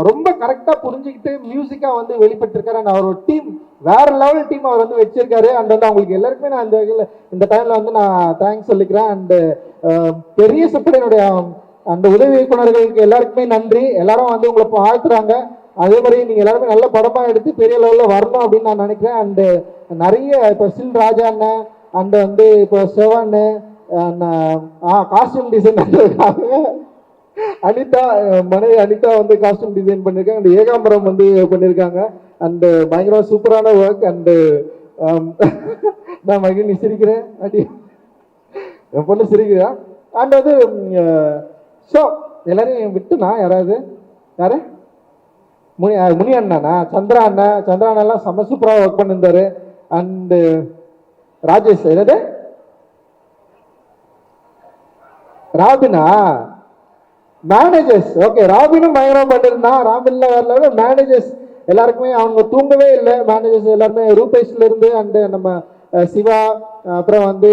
ரொம்ப கரெக்டா புரிஞ்சுக்கிட்டு மியூசிக்கா வந்து வெளிப்பட்டிருக்காரு. அண்ட் அவரோட டீம் வேற லெவல் டீம் அவர் வந்து வச்சிருக்காரு. அண்ட் வந்து அவங்களுக்கு எல்லாருக்குமே நான் இந்த இந்த டைம்ல வந்து நான் தேங்க்ஸ் சொல்லிக்கிறேன். அண்ட் பெரிய சப்போர்ட் என்னுடைய அந்த உதவி இயக்குநர்களுக்கு எல்லாருக்குமே நன்றி. எல்லாரும் வந்து உங்களை இப்போ வாழ்த்துறாங்க அதே மாதிரி நீங்கள் எல்லாருமே நல்ல படமாக எடுத்து பெரிய லெவலில் வரணும் அப்படின்னு நான் நினைக்கிறேன். அண்டு நிறைய இப்போ சில் ராஜா அண்ணன் அண்ட் வந்து இப்போ செவன் காஸ்டியூம் டிசைன் அனிதா மனைவி அனிதா வந்து காஸ்டியூம் டிசைன் பண்ணியிருக்காங்க அந்த ஏகாம்பரம் வந்து பண்ணியிருக்காங்க அண்ட் பயங்கரமாக சூப்பரான ஒர்க் அண்டு um, நான் மகிழ்ச்சி சிரிக்கிறேன். அடி என் பொண்ணு சிரிக்கிறா அண்ட் வந்து ஷோ எல்லாரையும் விட்டுனா யாராவது? யாரு? முனி முனி அண்ணாண்ணா சந்திரா அண்ணா? சந்திரா அண்ணாலாம் செம்ம சூப்பராக ஒர்க் பண்ணியிருந்தாரு அண்டு ராஜேஷ் என்னது? ராபினா? மேனேஜர்ஸ் ஓகே ராபினும் பயங்கரம் பண்ணியிருந்தான் ராபின்ல வரல மேனேஜர்ஸ் எல்லாருக்குமே அவங்க தூங்கவே இல்லை. மேனேஜர்ஸ் எல்லாருமே ரூபேஷ்ல இருந்து அண்டு நம்ம சிவா அப்புறம் வந்து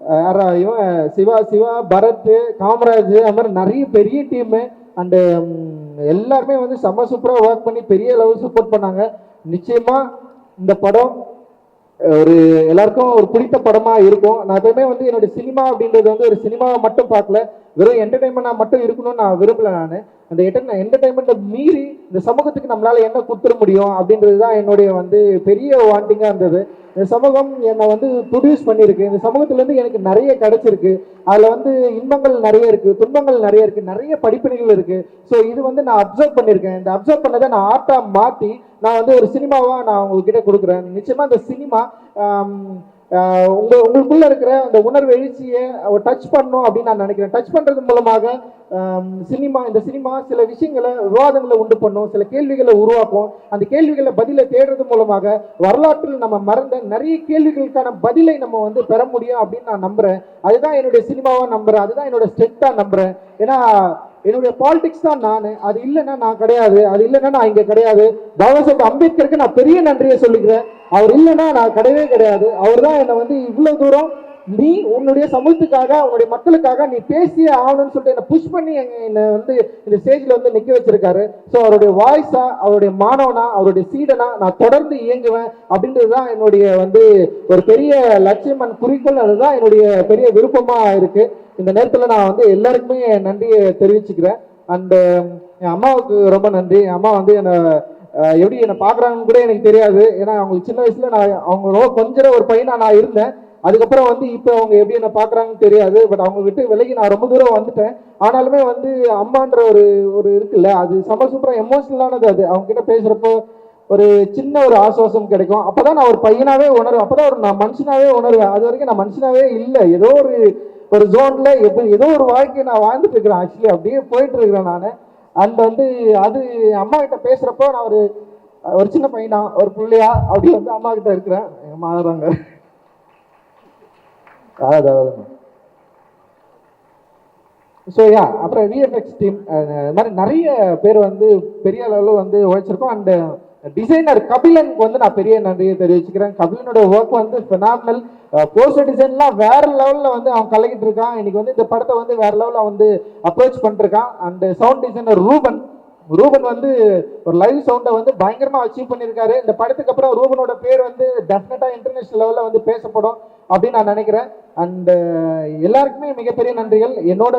இவன் சிவா சிவா பரத் காமராஜ் அது மாதிரி நிறைய பெரிய டீமு அண்டு எல்லாருமே வந்து செம்ம சூப்பராக ஒர்க் பண்ணி பெரிய லெவல் சப்போர்ட் பண்ணாங்க. நிச்சயமா இந்த படம் ஒரு எல்லாருக்கும் ஒரு பிடித்த படமா இருக்கும். நான் எப்பவுமே வந்து என்னோட சினிமா அப்படின்றது வந்து ஒரு சினிமாவை மட்டும் பார்க்கல. வெறும் என்டர்டைன்மெண்ட்டாக மட்டும் இருக்கணும்னு நான் விரும்பலை நான். அந்த என்டர்டைன்மெண்ட்டை மீறி இந்த சமூகத்துக்கு நம்மளால் என்ன கொடுத்துட முடியும் அப்படின்றது தான் என்னுடைய வந்து பெரிய வாண்டிங்காக இருந்தது. இந்த சமூகம் என்னை வந்து ப்ரொடியூஸ் பண்ணியிருக்கு. இந்த சமூகத்துலேருந்து எனக்கு நிறைய கிடச்சிருக்கு. அதில் வந்து இன்பங்கள் நிறைய இருக்குது துன்பங்கள் நிறைய இருக்குது நிறைய படிப்பினைகள் இருக்குது ஸோ இது வந்து நான் அப்சர்வ் பண்ணியிருக்கேன். இந்த அப்சர்வ் பண்ணதை நான் ஆர்ட்டாக மாற்றி நான் வந்து ஒரு சினிமாவாக நான் உங்ககிட்ட கொடுக்குறேன். நிச்சயமாக இந்த சினிமா உங்க உங்களுக்குள்ள இருக்கிற அந்த உணர்வு எழுச்சியை டச் பண்ணும் அப்படின்னு நான் நினைக்கிறேன். டச் பண்றது மூலமாக சினிமா இந்த சினிமா சில விஷயங்களை விவாதங்களை உண்டு பண்ணும் சில கேள்விகளை உருவாக்கும். அந்த கேள்விகளை பதிலை தேடுறது மூலமாக வரலாற்றில் நம்ம மறந்த நிறைய கேள்விகளுக்கான பதிலை நம்ம வந்து பெற முடியும் அப்படின்னு நான் நம்புறேன். அதுதான் என்னுடைய சினிமாவாக நம்புறேன். அதுதான் என்னோட ஸ்ட்ரென்த்தா நம்புறேன். ஏன்னா என்னுடைய பாலிடிக்ஸ் தான் நான். அது இல்லைன்னா நான் கிடையாது. அது இல்லைன்னா நான் இங்க கிடையாது. பாபா சாஹேப் அம்பேத்கருக்கு நான் பெரிய நன்றியை சொல்லிக்கிறேன். அவர் இல்லைன்னா நான் கிடையவே கிடையாது. அவர் தான் என்னை வந்து இவ்வளவு தூரம் நீ உன்னுடைய சமூகத்துக்காக உன்னுடைய மக்களுக்காக நீ பேசியே ஆகணும்னு சொல்லிட்டு என்னை புஷ் பண்ணி என்னை வந்து இந்த ஸ்டேஜ்ல வந்து நிக்க வச்சிருக்காரு. ஸோ அவருடைய வாய்ஸா அவருடைய மாணவனா அவருடைய சீடனா நான் தொடர்ந்து இயங்குவேன் அப்படின்றது தான் என்னுடைய வந்து ஒரு பெரிய லட்சியம் குறிக்கோள். அதுதான் என்னுடைய பெரிய விருப்பமா இருக்கு. இந்த நேரத்தில் நான் வந்து எல்லாருக்குமே என் நன்றியை தெரிவிச்சுக்கிறேன். அண்டு um, என் அம்மாவுக்கு ரொம்ப நன்றி. என் அம்மா வந்து என்னை எப்படி என்னை பார்க்குறாங்கன்னு கூட எனக்கு தெரியாது. ஏன்னா அவங்க சின்ன வயசில் நான் அவங்க ரொம்ப கொஞ்சம் ஒரு பையனாக நான் இருந்தேன். அதுக்கப்புறம் வந்து இப்போ அவங்க எப்படி என்ன பார்க்குறாங்கன்னு தெரியாது. பட் அவங்க விட்டு விலகி நான் ரொம்ப தூரம் வந்துட்டேன். ஆனாலுமே வந்து அம்மான்ற ஒரு ஒரு இருக்குல்ல அது செம சூப்பராக எமோஷ்னலானது அது. அவங்க கிட்ட பேசுகிறப்போ ஒரு சின்ன ஒரு ஆசுவாசம் கிடைக்கும். அப்போ தான் நான் ஒரு பையனாகவே உணர்வேன். அப்பதான் ஒரு நான் மனுஷனாவே உணர்வேன். அது வரைக்கும் நான் மனுஷனாகவே இல்லை. ஏதோ ஒரு ஒரு ஜோன்ல எப்படி ஏதோ ஒரு வாழ்க்கையை நான் வாழ்ந்துட்டு இருக்கிறேன் ஆக்சுவலி அப்படியே போயிட்டு இருக்கிறேன் நான். அண்ட் வந்து அது அம்மா கிட்ட பேசுறப்போ நான் ஒரு ஒரு சின்ன பையனா ஒரு பிள்ளையா அப்படி வந்து அம்மா கிட்ட இருக்கிறேன். எங்க அம்மா அதாவது அதாவது ஸோ யா அப்புறம் விஎஃப்எக்ஸ் டீம் இது மாதிரி நிறைய பேர் வந்து பெரிய அளவில் வந்து உழைச்சிருக்கோம். அண்டு டிசைனர் கபிலனுக்கு வந்து நான் பெரிய நன்றியை தெரிவிச்சுக்கிறேன். கபிலனோட ஒர்க் வந்து ஃபினாமினல் போஸ்டர் டிசைன்லாம் வேற லெவலில் வந்து அவன் கலக்கிட்டு இருக்கான். இன்னைக்கு வந்து இந்த படத்தை வந்து வேற லெவலில் வந்து அப்ரோச் பண்ணிருக்கான் and sound designer Ruban Ruban வந்து ஒரு லைவ் சவுண்டை வந்து பயங்கரமாக அச்சீவ் பண்ணியிருக்காரு. இந்த படத்துக்கு அப்புறம் ரூபனோட பேர் வந்து டெஃபினட்டாக இன்டர்நேஷனல் லெவலில் வந்து பேசப்படும் அப்படின்னு நான் நினைக்கிறேன். அண்ட் எல்லாருக்குமே மிகப்பெரிய நன்றிகள். என்னோட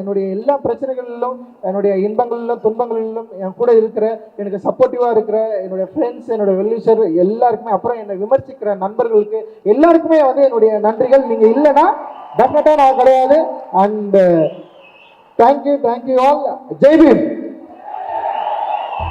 என்னுடைய எல்லா பிரச்சனைகளிலும் என்னுடைய இன்பங்களிலும் துன்பங்களிலும் என் கூட இருக்கிற எனக்கு சப்போர்ட்டிவாக இருக்கிற என்னுடைய ஃப்ரெண்ட்ஸ் என்னோட வெல்விஷர் எல்லாருக்குமே அப்புறம் என்னை விமர்சிக்கிற நண்பர்களுக்கு எல்லாருக்குமே வந்து என்னுடைய நன்றிகள். நீங்கள் இல்லைன்னா டெஃபினட்டாக நான் கிடையாது. And thank you thank you all Jai Bhim